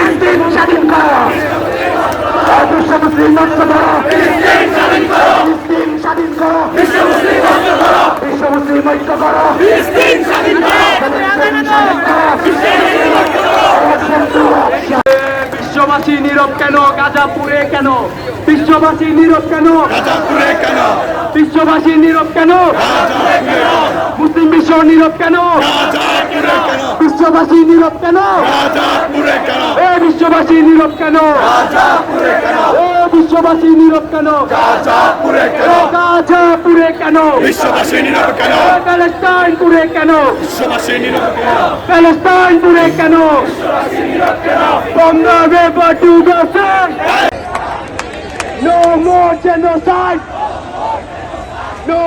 ফিলিস্তিন স্বাধীন করো বিশ্ব মুসলিম ধ্বংস করো ফিলিস্তিন স্বাধীন করো বিশ্ব মুসলিম ঐক্য করো ফিলিস্তিন স্বাধীন করো বিশ্ববাসী নীরব কেন? গাজাপুরে কেন? বিশ্ববাসী নীরব কেন? রাজাপুরে কেন? বিশ্ববাসী নীরব কেন? মুসলিম বিশ্ব নীরব কেন? বিশ্ববাসী নীরব কেন? রাজাপুরে কেন? বিশ্ববাসী নীরব কেন? বিশ্ববাসী নীরব কেন? রাজাপুরে কেন? বিশ্ববাসী নীরব কেন? এ প্যালেস্টাইনপুরে কেন? বিশ্ববাসী নীরব কেন? প্যালেস্টাইনপুরে কেন? বঙ্গাবে বাটু গাছে No more genocide! No